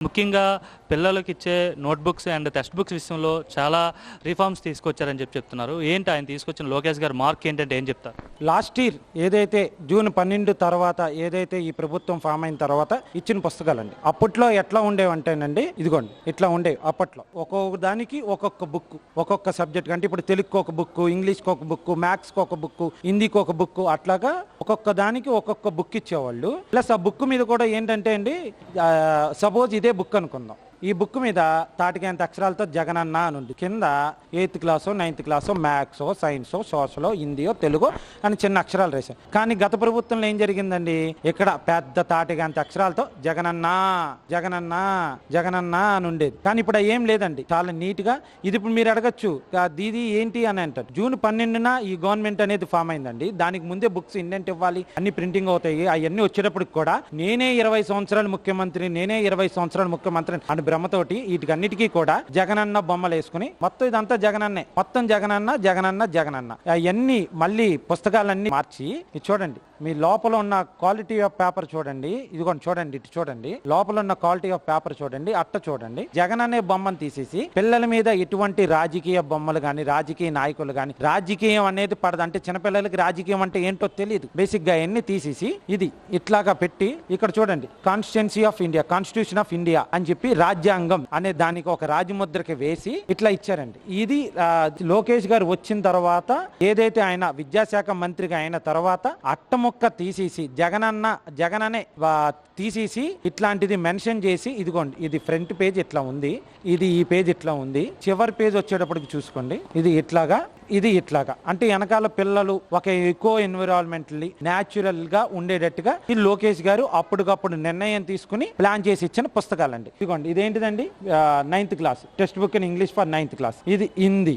ముఖ్యంగా పిల్లలకి ఇచ్చే నోట్బుక్స్ అండ్ టెక్స్ట్ బుక్స్ విషయంలో చాలా రిఫార్మ్స్ తీసుకొచ్చారని చెప్పి చెప్తున్నారు. ఏంటి ఆయన తీసుకొచ్చిన లోకేష్ గారు మార్క్ ఏంటంటే ఏం చెప్తారు? లాస్ట్ ఇయర్ ఏదైతే జూన్ పన్నెండు తర్వాత ఏదైతే ఈ ప్రభుత్వం ఫామ్ అయిన తర్వాత ఇచ్చిన పుస్తకాలండి అప్పట్లో ఎట్లా ఉండేవంటేనండి ఇదిగోండి ఇట్లా ఉండేవి అప్పట్లో. ఒక్కొక్క దానికి ఒక్కొక్క బుక్ ఒక్కొక్క సబ్జెక్ట్ అంటే ఇప్పుడు తెలుగుకి ఒక బుక్ ఇంగ్లీష్కి ఒక బుక్ మ్యాథ్స్కి ఒక బుక్ హిందీకి ఒక బుక్ అట్లాగా ఒక్కొక్క దానికి ఒక్కొక్క బుక్ ఇచ్చేవాళ్ళు. ప్లస్ ఆ బుక్ మీద కూడా ఏంటంటే అండి సపోజ్ ఇదే బుక్ అనుకుందాం. ఈ బుక్ మీద తాటికేంత అక్షరాలతో జగనన్న అని ఉంది కింద eighth class ninth class maths సైన్సో సోషలో హిందీయో తెలుగు అని చిన్న అక్షరాలు రాశారు. కానీ గత ప్రభుత్వంలో ఏం జరిగిందండి? ఇక్కడ పెద్ద తాటికేంత అక్షరాలతో జగనన్న జగనన్న జగనన్న అని ఉండేది. కానీ ఇప్పుడు ఏం లేదండి. చాలా నీట్గా ఇది ఇప్పుడు మీరు అడగచ్చు. దీది ఏంటి అని అంటారు. జూన్ పన్నెండున ఈ గవర్నమెంట్ అనేది ఫామ్ అయిందండి. దానికి ముందే బుక్స్ ఇండెంట్ ఇవ్వాలి. అన్ని ప్రింటింగ్ అవుతాయి. అవన్నీ వచ్చేటప్పటికి కూడా నేనే ఇరవై సంవత్సరాలు ముఖ్యమంత్రి నేనే ఇరవై సంవత్సరాలు ముఖ్యమంత్రి అని భ్రమతోటి వీటికన్నిటికీ కూడా జగనన్న బొమ్మలు వేసుకుని మొత్తం ఇదంతా జగనన్నే. మొత్తం జగనన్న జగనన్న జగనన్న. అవన్నీ మళ్ళీ పుస్తకాలన్నీ మార్చి చూడండి. మీ లోపల ఉన్న క్వాలిటీ ఆఫ్ పేపర్ చూడండి. ఇదిగోండి చూడండి ఇటు చూడండి. లోపల ఉన్న క్వాలిటీ ఆఫ్ పేపర్ చూడండి అట్ట చూడండి. జగన్ అనే బొమ్మను తీసేసి పిల్లల మీద ఎటువంటి రాజకీయ బొమ్మలు కానీ రాజకీయ నాయకులు కానీ రాజకీయం అనేది పడదు. అంటే చిన్నపిల్లలకి రాజకీయం అంటే ఏంటో తెలియదు బేసిక్గా అన్ని తీసేసి ఇది ఇట్లాగా పెట్టి ఇక్కడ చూడండి. Constituency of India constitution of India అని చెప్పి రాజ్యాంగం అనే దానికి ఒక రాజముద్రకి వేసి ఇట్లా ఇచ్చారండి. ఇది లోకేష్ గారు వచ్చిన తర్వాత ఏదైతే ఆయన విద్యాశాఖ మంత్రిగా అయిన తర్వాత అట్టము అట్టముక్క తీసేసి జగనన్న జగననే తీసేసి ఇట్లాంటిది మెన్షన్ చేసి ఇదిగోండి ఇది ఫ్రంట్ పేజ్ ఇట్లా ఉంది ఇది ఈ పేజ్ ఇట్లా ఉంది చివరి పేజ్ వచ్చేటప్పటికి చూసుకోండి ఇది ఇట్లాగా ఇది ఇట్లాగా. అంటే వెనకాల పిల్లలు ఒక ఎక్కువ ఎన్విరాన్మెంట్లీ న్యాచురల్గా ఉండేటట్టుగా ఈ లోకేష్ గారు అప్పటికప్పుడు నిర్ణయం తీసుకుని ప్లాన్ చేసి ఇచ్చిన పుస్తకాలండి. ఇదిగోండి ఇదేంటిదండి? Ninth class text book in English for ninth class ఇది హిందీ.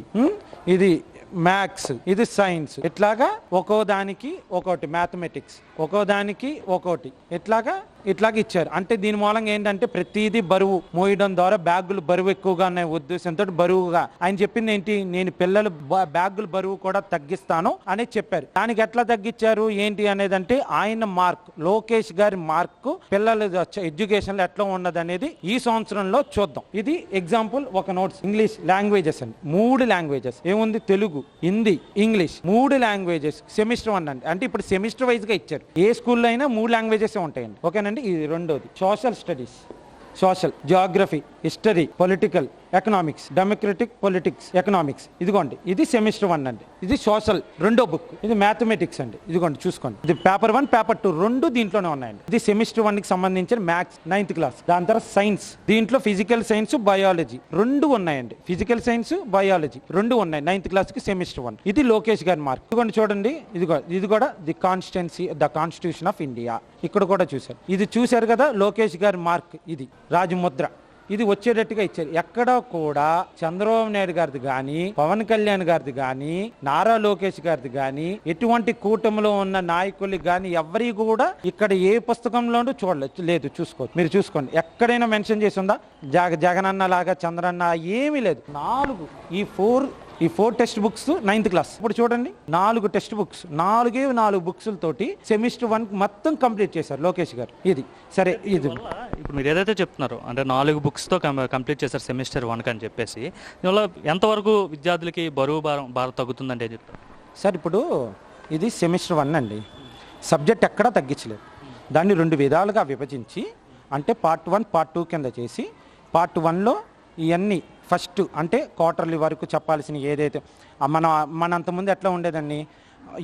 ఇది మ్యాథ్స్ ఇది సైన్స్ ఇట్లాగా ఒక్కో దానికి ఒక్కోటి మ్యాథమెటిక్స్ ఒక్కో దానికి ఒక్కోటి. ఇట్లాగా ఇట్లాగా ఇచ్చారు. అంటే దీని మూలంగా ఏంటంటే ప్రతిదీ బరువు మోయడం ద్వారా బ్యాగులు బరువు ఎక్కువగా అనే ఉద్దేశంతో బరువుగా. ఆయన చెప్పింది ఏంటి? నేను పిల్లలు బ్యాగులు బరువు కూడా తగ్గిస్తాను అని చెప్పారు. దానికి ఎట్లా తగ్గించారు? ఏంటి అనేది అంటే ఆయన మార్క్ లోకేష్ గారి మార్క్ పిల్లల ఎడ్యుకేషన్లో ఎట్లా ఉన్నది అనేది ఈ సంవత్సరంలో చూద్దాం. ఇది ఎగ్జాంపుల్ ఒక నోట్స్. ఇంగ్లీష్ లాంగ్వేజెస్ అండి. మూడు లాంగ్వేజెస్. ఏముంది? తెలుగు హిందీ ఇంగ్లీష్. మూడు లాంగ్వేజెస్. సెమిస్టర్ వన్ అండి అంటే ఇప్పుడు సెమిస్టర్ వైజ్గా ఇచ్చారు. ఏ స్కూల్లో అయినా మూడు లాంగ్వేజెస్ ఉంటాయండి. ఓకేనండి ఇది రెండోది. Social studies social geography history political economics democratic politics economics. ఇదిగోండి ఇది సెమిస్టర్ వన్ అండి. ఇది సోషల్ రెండో బుక్. ఇది మ్యాథమెటిక్స్ అండి. ఇదిగోండి చూసుకోండి. ఇది పేపర్ వన్ పేపర్ టూ రెండు దీంట్లోనే ఉన్నాయండి. ఇది సెమిస్టర్ వన్కి సంబంధించిన మ్యాథ్స్ నైన్త్ క్లాస్. దాని తర్వాత సైన్స్. దీంట్లో ఫిజికల్ సైన్స్ బయాలజీ రెండు ఉన్నాయండి. ఫిజికల్ సైన్స్ బయాలజీ రెండు ఉన్నాయి. నైన్త్ క్లాస్కి సెమిస్టర్ వన్. ఇది లోకేష్ గారి మార్క్. ఇదిగోండి చూడండి. ఇది ఇది కూడా the constituency the constitution of India. ఇక్కడ కూడా చూశారు. ఇది చూశారు కదా లోకేష్ గారి మార్క్ ఇది. రాజముద్ర. ఇది వచ్చేటట్టుగా ఇచ్చారు. ఎక్కడ కూడా చంద్రబాబు నాయుడు గారిది కానీ పవన్ కళ్యాణ్ గారిది కానీ నారా లోకేష్ గారిది కానీ ఎటువంటి కూటమిలో ఉన్న నాయకులకి కానీ ఎవరి కూడా ఇక్కడ ఏ పుస్తకంలోనూ చూడలేదు. లేదు చూసుకోవచ్చు. మీరు చూసుకోండి. ఎక్కడైనా మెన్షన్ చేసి ఉందా? జగ జగనన్న లాగా చంద్రన్న ఏమీ లేదు. నాలుగు ఈ ఫోర్ ఈ four text books ninth class ఇప్పుడు చూడండి నాలుగు టెక్స్ట్ బుక్స్ నాలుగే నాలుగు బుక్స్ తోటి సెమిస్టర్ వన్ మొత్తం కంప్లీట్ చేశారు లోకేష్ గారు. ఇది. సరే ఇది. ఇప్పుడు మీరు ఏదైతే చెప్తున్నారో అంటే నాలుగు బుక్స్తో కంప్లీట్ చేశారు సెమిస్టర్ వన్ అని చెప్పేసి దీనివల్ల ఎంతవరకు విద్యార్థులకి బరువు భారం భారం తగ్గుతుందంటే ఏం చెప్తారు సార్ ఇప్పుడు ఇది సెమిస్టర్ వన్ అండి. సబ్జెక్ట్ ఎక్కడా తగ్గించలేదు. దాన్ని రెండు విధాలుగా విభజించి అంటే పార్ట్ వన్ పార్ట్ టూ కింద చేసి పార్ట్ వన్లో ఇవన్నీ ఫస్ట్ అంటే క్వార్టర్లీ వరకు చెప్పాల్సిన ఏదైతే మన మన అంతకుముందు ఎట్లా ఉండేదండి?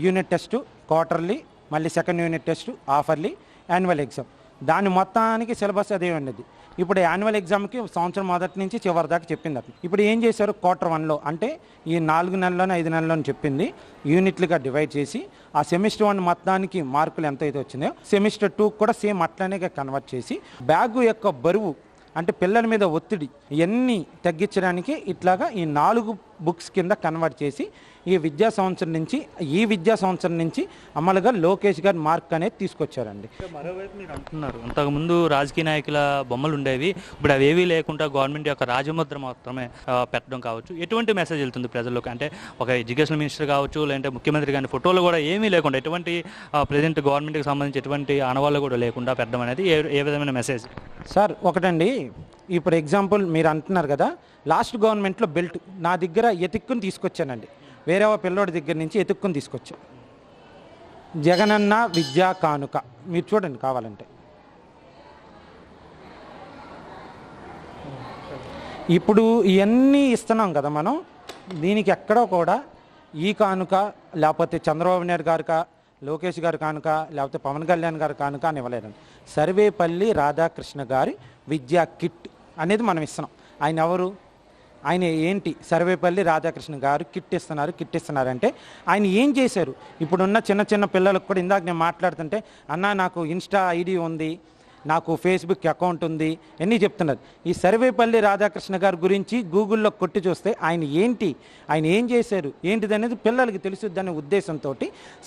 యూనిట్ టెస్ట్ క్వార్టర్లీ మళ్ళీ second unit test half yearly annual exam. దాని మొత్తానికి సిలబస్ అదే ఉండేది. ఇప్పుడు యాన్యువల్ ఎగ్జామ్కి సంవత్సరం మొదటి నుంచి చివరి దాకా చెప్పింది అది ఇప్పుడు ఏం చేశారు? క్వార్టర్ వన్లో అంటే ఈ నాలుగు నెలల్లోనే ఐదు నెలల్లోనే చెప్పింది. యూనిట్లుగా డివైడ్ చేసి ఆ సెమిస్టర్ వన్ మొత్తానికి మార్కులు ఎంత అయితే వచ్చిందో సెమిస్టర్ టూ కూడా సేమ్ అట్లనే కన్వర్ట్ చేసి బ్యాగు యొక్క బరువు అంటే పిల్లల మీద ఒత్తిడి ఇవన్నీ తగ్గించడానికి ఇట్లాగా ఈ నాలుగు బుక్స్ కింద కన్వర్ట్ చేసి ఈ విద్యా సంవత్సరం నుంచి ఈ విద్యా సంవత్సరం నుంచి అమలుగా లోకేష్ గారు మార్క్ అనేది తీసుకొచ్చారండి. మరోవైపు మీరు అంటున్నారు అంతకుముందు రాజకీయ నాయకుల బొమ్మలు ఉండేవి ఇప్పుడు అవి ఏవీ లేకుండా గవర్నమెంట్ యొక్క రాజముద్ర మాత్రమే పెట్టడం కావచ్చు. ఎటువంటి మెసేజ్ వెళ్తుంది ప్రజల్లోకి? అంటే ఒక ఎడ్యుకేషన్ మినిస్టర్ కావచ్చు లేదంటే ముఖ్యమంత్రి కానీ ఫోటోలు కూడా ఏమీ లేకుండా ఎటువంటి ప్రజెంట్ గవర్నమెంట్కి సంబంధించి ఎటువంటి ఆనవాళ్ళు కూడా లేకుండా పెట్టడం అనేది ఏ ఏ విధమైన మెసేజ్ సార్ ఒకటండి ఇప్పుడు ఎగ్జాంపుల్ మీరు అంటున్నారు కదా లాస్ట్ గవర్నమెంట్లో బెల్ట్ నా దగ్గర ఎతుక్కుని తీసుకొచ్చానండి. వేరే ఒక పిల్లోడి దగ్గర నుంచి ఎతుక్కుని తీసుకొచ్చా. జగనన్న విద్యా కానుక. మీరు చూడండి కావాలంటే. ఇప్పుడు ఇవన్నీ ఇస్తున్నాం కదా మనం దీనికి ఎక్కడో కూడా ఈ కానుక లేకపోతే చంద్రబాబు నాయుడు గారుక లోకేష్ గారు కానుక లేకపోతే పవన్ కళ్యాణ్ గారు కానుక అని ఇవ్వలేదండి. సర్వేపల్లి రాధాకృష్ణ గారి విద్యా కిట్ అనేది మనం ఇస్తున్నాం. ఆయన ఎవరు? ఆయన ఏంటి? సర్వేపల్లి రాధాకృష్ణ గారు కిట్ ఇస్తున్నారు ఇస్తున్నారు అంటే ఆయన ఏం చేశారు? ఇప్పుడున్న చిన్న చిన్న పిల్లలకు కూడా ఇందాక నేను మాట్లాడుతుంటే అన్న నాకు ఇన్స్టా ఐడి ఉంది నాకు ఫేస్బుక్ అకౌంట్ ఉంది అన్నీ చెప్తున్నారు. ఈ సర్వేపల్లి రాధాకృష్ణ గారి గురించి గూగుల్లో కొట్టి చూస్తే ఆయన ఏంటి? ఆయన ఏం చేశారు? ఏంటిది అనేది పిల్లలకి తెలుసుద్దనే ఉద్దేశంతో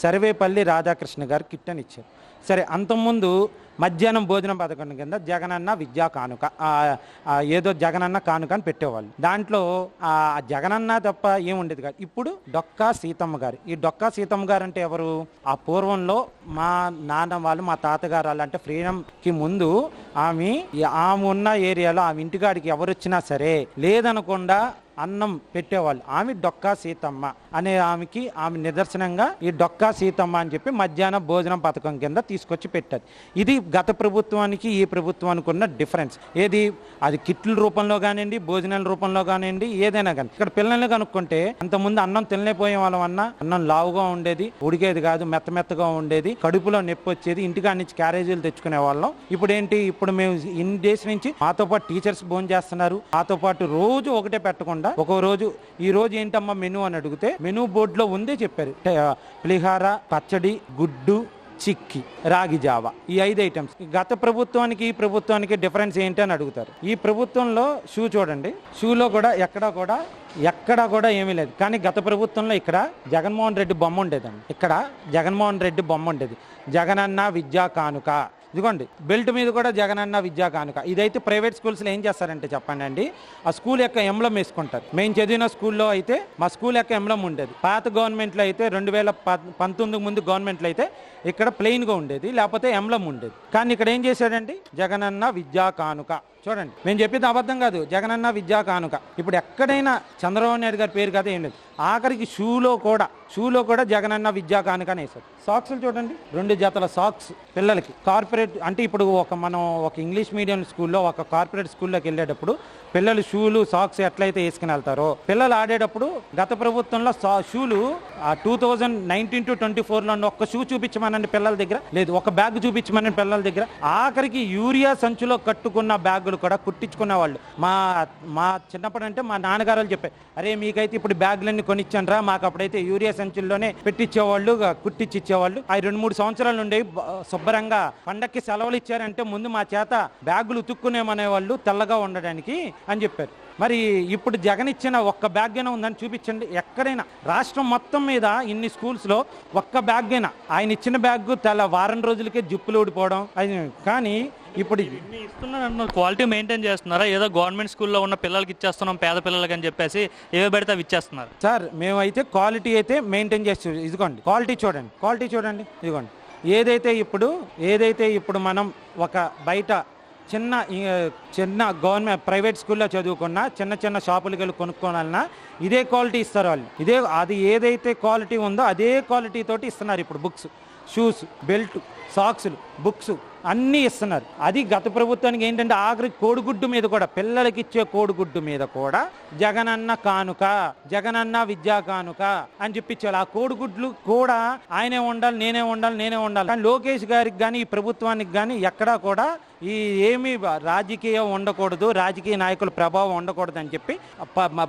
సర్వేపల్లి రాధాకృష్ణ గారు కిట్ అని ఇచ్చారు సరే అంతకుముందు మధ్యాహ్నం భోజనం పథకం కింద జగనన్న విద్యా కానుక ఏదో జగనన్న కానుక అని పెట్టేవాళ్ళు. దాంట్లో ఆ జగనన్న తప్ప ఏముండేది కాదు. ఇప్పుడు డొక్కా సీతమ్మ గారు. ఈ డొక్కా సీతమ్మ గారు అంటే ఎవరు? ఆ పూర్వంలో మా నాన్న వాళ్ళు మా తాతగారు వాళ్ళు అంటే ఫ్రీడమ్ ముందు ఆమె ఆమె ఉన్న ఏరియాలో ఆమె ఇంటికాడికి ఎవరు వచ్చినా సరే లేదనకుండా అన్నం పెట్టేవాళ్ళు. ఆమె డొక్కా సీతమ్మ అనే ఆమెకి ఆమె నిదర్శనంగా ఈ డొక్కా సీతమ్మ అని చెప్పి మధ్యాహ్న భోజనం పథకం కింద తీసుకొచ్చి పెట్టారు. ఇది గత ప్రభుత్వానికి ఈ ప్రభుత్వానికి ఉన్న డిఫరెన్స్. ఏది? అది కిట్ల రూపంలో కానివ్వండి భోజనాల రూపంలో కానివ్వండి ఏదైనా కానీ ఇక్కడ పిల్లల్ని కనుక్కుంటే అంతకుముందు అన్నం తినలేకపోయే వాళ్ళం అన్న అన్నం లావుగా ఉండేది ఉడికేది కాదు మెత్త మెత్తగా ఉండేది కడుపులో నొప్పి వచ్చేది ఇంటికాడ నుంచి క్యారేజీలు తెచ్చుకునే వాళ్ళం. ఇప్పుడు ఏంటి? ఇప్పుడు మేము ఇన్ని డేస్ నుంచి మాతో పాటు టీచర్స్ భోజనం చేస్తున్నారు. మాతో పాటు రోజు ఒకటే పెట్టకుండా ఒక రోజు ఈ రోజు ఏంటమ్మా మెనూ? అని అడిగితే మెనూ బోర్డులో ఉందే చెప్పారు. పులిహార పచ్చడి గుడ్డు చిక్కి రాగి జావ ఈ ఐదు ఐటమ్స్. గత ప్రభుత్వానికి ఈ ప్రభుత్వానికి డిఫరెన్స్ ఏంటి అని అడుగుతారు. ఈ ప్రభుత్వంలో షూ చూడండి. షూలో కూడా ఎక్కడా కూడా ఎక్కడా కూడా ఏమీ లేదు. కానీ గత ప్రభుత్వంలో ఇక్కడ జగన్మోహన్ రెడ్డి బొమ్మ ఉండేదండి. ఇక్కడ జగన్మోహన్ రెడ్డి బొమ్మ ఉండేది. జగనన్న విద్యా కానుక. ఇదిగోండి బెల్ట్ మీద కూడా జగనన్న విద్యా కానుక. ఇదైతే ప్రైవేట్ స్కూల్స్లో ఏం చేస్తారంటే చెప్పండి అండి ఆ స్కూల్ యొక్క ఎంబ్లం వేసుకుంటారు. మేము చదివిన స్కూల్లో అయితే మా స్కూల్ యొక్క ఎంబ్లం ఉండేది. పాత గవర్నమెంట్లో అయితే రెండు వేల పంతొమ్మిది ముందు గవర్నమెంట్లో అయితే ఇక్కడ ప్లెయిన్గా ఉండేది లేకపోతే ఎంబ్లం ఉండేది. కానీ ఇక్కడ ఏం చేశాడండి జగనన్న విద్యా కానుక. చూడండి మేము చెప్పేది అబద్ధం కాదు. జగనన్న విద్యా కానుక. ఇప్పుడు ఎక్కడైనా చంద్రబాబు నాయుడు గారి పేరు కదా ఏం లేదు. ఆఖరికి షూలో కూడా షూలో కూడా జగనన్న విద్యా కానుక అని వేశారు సాక్స్లు చూడండి రెండు జతల సాక్స్ పిల్లలకి. కార్పొరేట్ అంటే ఇప్పుడు ఒక మనం ఒక ఇంగ్లీష్ మీడియం స్కూల్లో ఒక కార్పొరేట్ స్కూల్లోకి వెళ్ళేటప్పుడు పిల్లలు షూలు సాక్స్ ఎట్లయితే వేసుకుని వెళ్తారో పిల్లలు ఆడేటప్పుడు గత ప్రభుత్వంలో సా షూలు two thousand nineteen to twenty ఫోర్లో ఒక్క షూ చూపించమనండి పిల్లల దగ్గర. లేదు ఒక బ్యాగ్ చూపించమనండి పిల్లల దగ్గర. ఆఖరికి యూరియా సంచులో కట్టుకున్న బ్యాగ్ బ్యాగులు కూడా కుట్టించుకునే వాళ్ళు మా మా చిన్నప్పుడు అంటే మా నాన్నగారు వాళ్ళు చెప్పారు అరే మీకైతే ఇప్పుడు బ్యాగులన్నీ కొనిచ్చానరా మాకు అప్పుడైతే యూరియా సంచుల్లోనే పెట్టించేవాళ్ళు కుట్టించి ఇచ్చేవాళ్ళు ఆ రెండు మూడు సంవత్సరాలు ఉండేవి శుభ్రంగా పండక్కి సెలవులు ఇచ్చారంటే ముందు మా చేత బ్యాగులు ఉతుక్కునేమనే వాళ్ళు తెల్లగా ఉండడానికి అని చెప్పారు. మరి ఇప్పుడు జగన్ ఇచ్చిన ఒక్క బ్యాగ్ అయినా ఉందని చూపించండి. ఎక్కడైనా రాష్ట్రం మొత్తం మీద ఇన్ని స్కూల్స్లో ఒక్క బ్యాగ్ అయినా ఆయన ఇచ్చిన బ్యాగ్ తెల్ల వారం రోజులకే జిప్పులు ఊడిపోవడం కానీ ఇప్పుడు ఇన్ని ఇస్తున్నారు క్వాలిటీ మెయింటైన్ చేస్తున్నారా? ఏదో గవర్నమెంట్ స్కూల్లో ఉన్న పిల్లలకి ఇచ్చేస్తున్నాం పేద పిల్లలకి అని చెప్పేసి ఏవో పెడితే అవి ఇచ్చేస్తున్నారు. సార్ మేమైతే క్వాలిటీ అయితే మెయింటైన్ చేసి ఇదిగోండి క్వాలిటీ చూడండి క్వాలిటీ చూడండి ఇదిగోండి. ఏదైతే ఇప్పుడు ఏదైతే ఇప్పుడు మనం ఒక బయట చిన్న చిన్న గవర్నమెంట్ ప్రైవేట్ స్కూల్లో చదువుకున్న చిన్న చిన్న షాపులకి వెళ్ళి కొనుక్కోవాలన్నా ఇదే క్వాలిటీ ఇస్తారు వాళ్ళు. ఇదే అది ఏదైతే క్వాలిటీ ఉందో అదే క్వాలిటీ తోటి ఇస్తున్నారు ఇప్పుడు బుక్స్. షూస్ బెల్ట్ సాక్స్లు బుక్స్. అన్నీ ఇస్తున్నారు. అది గత ప్రభుత్వానికి ఏంటంటే ఆఖరి కోడిగుడ్డు మీద కూడా పిల్లలకి ఇచ్చే కోడిగుడ్డు మీద కూడా జగనన్న కానుక జగనన్న విద్యా కానుక అని చెప్పించాలి ఆ కోడిగుడ్లు కూడా ఆయనే ఉండాలి నేనే ఉండాలి నేనే ఉండాలి. కానీ లోకేష్ గారికి కానీ ఈ ప్రభుత్వానికి కానీ ఎక్కడా కూడా ఈ ఏమీ రాజకీయం ఉండకూడదు రాజకీయ నాయకుల ప్రభావం ఉండకూడదు అని చెప్పి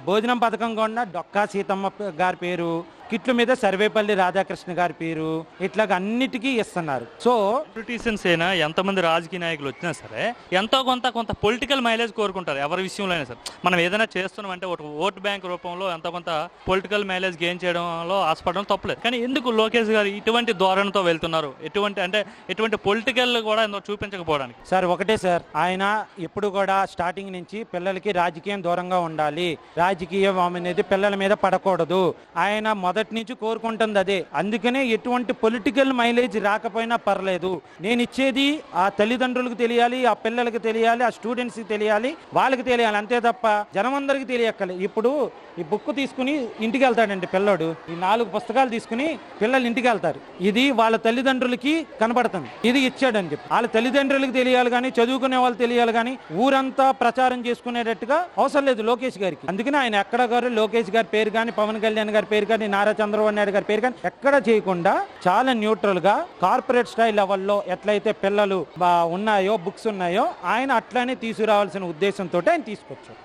భోజనం పథకం కూడా డొక్కా సీతమ్మ గారి పేరు కిట్ల మీద సర్వేపల్లి రాధాకృష్ణ గారి పేరు ఇట్లాగ అన్నిటికీ ఇస్తున్నారు. సో పొలిటీషియన్స్ అయినా ఎంతమంది రాజకీయ నాయకులు వచ్చినా సరే ఎంతో కొంత కొంత పొలిటికల్ మైలేజ్ కోరుకుంటారు ఎవరి విషయంలో అయినా సరే. మనం ఏదైనా చేస్తున్నాం అంటే ఒక ఓట్ బ్యాంక్ రూపంలో ఎంతో కొంత పొలిటికల్ మైలేజ్ గెయిన్ చేయడంలో ఆశపడడం తప్పలేదు. కానీ ఎందుకు లోకేష్ గారు ఇటువంటి ధోరణితో వెళ్తున్నారు? ఎటువంటి అంటే ఎటువంటి పొలిటికల్ కూడా ఎంతో చూపించకపోవడానికి? సార్ ఒకటే సార్. ఆయన ఎప్పుడు కూడా స్టార్టింగ్ నుంచి పిల్లలకి రాజకీయం దూరంగా ఉండాలి. రాజకీయం అనేది పిల్లల మీద పడకూడదు. ఆయన మొదటి నుంచి కోరుకుంటుంది అదే. అందుకనే ఎటువంటి పొలిటికల్ మైలేజ్ రాకపోయినా పర్లేదు. నేను ఇచ్చేది ఆ తల్లిదండ్రులకు తెలియాలి ఆ పిల్లలకి తెలియాలి ఆ స్టూడెంట్స్కి తెలియాలి వాళ్ళకి తెలియాలి అంతే తప్ప జనమందరికి తెలియక్కలేదు ఇప్పుడు ఈ బుక్ తీసుకుని ఇంటికి వెళ్తాడండి పిల్లోడు. ఈ నాలుగు పుస్తకాలు తీసుకుని పిల్లలు ఇంటికి వెళ్తారు. ఇది వాళ్ళ తల్లిదండ్రులకి కనబడుతుంది. ఇది ఇచ్చాడని చెప్పి. వాళ్ళ తల్లిదండ్రులకు తెలియాలి కానీ చదువుకునే వాళ్ళు తెలియాలి కానీ ఊరంతా ప్రచారం చేసుకునేటట్టుగా అవసరం లేదు లోకేష్ గారికి. అందుకని ఆయన ఎక్కడ గారు లోకేష్ గారి పేరు కానీ పవన్ కళ్యాణ్ గారి పేరు కానీ నారా చంద్రబాబు నాయుడు గారి పేరు కానీ ఎక్కడ చేయకుండా చాలా న్యూట్రల్గా కార్పొరేట్ స్టైల్ లెవెల్లో ఎట్లయితే పిల్లలు బా- ఉన్నాయో బుక్స్ ఉన్నాయో ఆయన అట్లనే తీసుకురావాల్సిన ఉద్దేశంతో ఆయన తీసుకొచ్చారు.